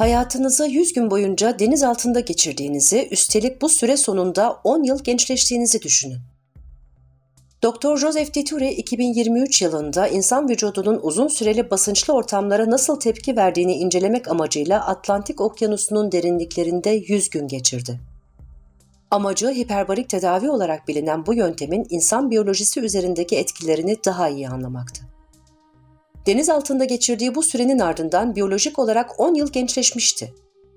Hayatınızı 100 gün boyunca deniz altında geçirdiğinizi, üstelik bu süre sonunda 10 yıl gençleştiğinizi düşünün. Dr. Joseph Diture 2023 yılında insan vücudunun uzun süreli basınçlı ortamlara nasıl tepki verdiğini incelemek amacıyla Atlantik Okyanusu'nun derinliklerinde 100 gün geçirdi. Amacı hiperbarik tedavi olarak bilinen bu yöntemin insan biyolojisi üzerindeki etkilerini daha iyi anlamaktı. Deniz altında geçirdiği bu sürenin ardından biyolojik olarak 10 yıl gençleşmişti.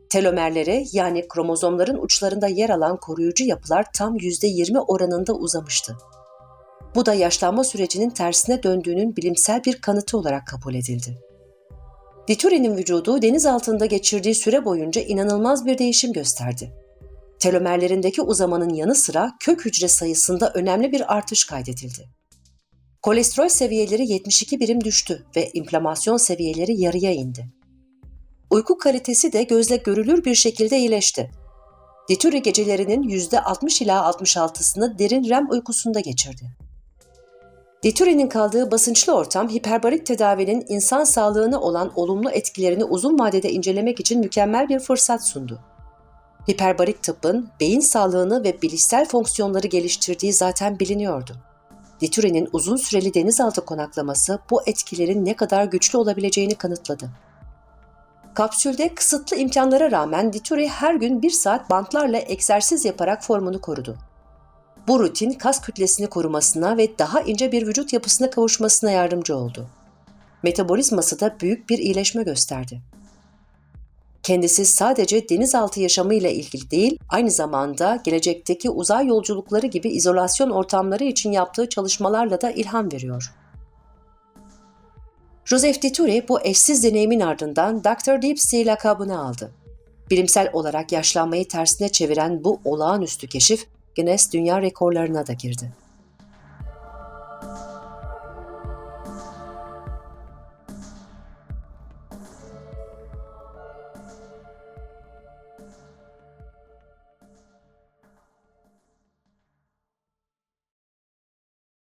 Telomerlere yani kromozomların uçlarında yer alan koruyucu yapılar tam %20 oranında uzamıştı. Bu da yaşlanma sürecinin tersine döndüğünün bilimsel bir kanıtı olarak kabul edildi. Dituri'nin vücudu deniz altında geçirdiği süre boyunca inanılmaz bir değişim gösterdi. Telomerlerindeki uzamanın yanı sıra kök hücre sayısında önemli bir artış kaydedildi. Kolesterol seviyeleri 72 birim düştü ve inflamasyon seviyeleri yarıya indi. Uyku kalitesi de gözle görülür bir şekilde iyileşti. Dituri gecelerinin %60 ila 66'sını derin REM uykusunda geçirdi. Dituri'nin kaldığı basınçlı ortam hiperbarik tedavinin insan sağlığına olan olumlu etkilerini uzun vadede incelemek için mükemmel bir fırsat sundu. Hiperbarik tıbbın beyin sağlığını ve bilişsel fonksiyonları geliştirdiği zaten biliniyordu. Dituri'nin uzun süreli denizaltı konaklaması bu etkilerin ne kadar güçlü olabileceğini kanıtladı. Kapsülde kısıtlı imkanlara rağmen Dituri her gün bir saat bantlarla egzersiz yaparak formunu korudu. Bu rutin kas kütlesini korumasına ve daha ince bir vücut yapısına kavuşmasına yardımcı oldu. Metabolizması da büyük bir iyileşme gösterdi. Kendisi sadece denizaltı yaşamıyla ilgili değil, aynı zamanda gelecekteki uzay yolculukları gibi izolasyon ortamları için yaptığı çalışmalarla da ilham veriyor. Joseph Dituri bu eşsiz deneyimin ardından Dr. Deep Sea lakabını aldı. Bilimsel olarak yaşlanmayı tersine çeviren bu olağanüstü keşif Guinness Dünya Rekorlarına da girdi.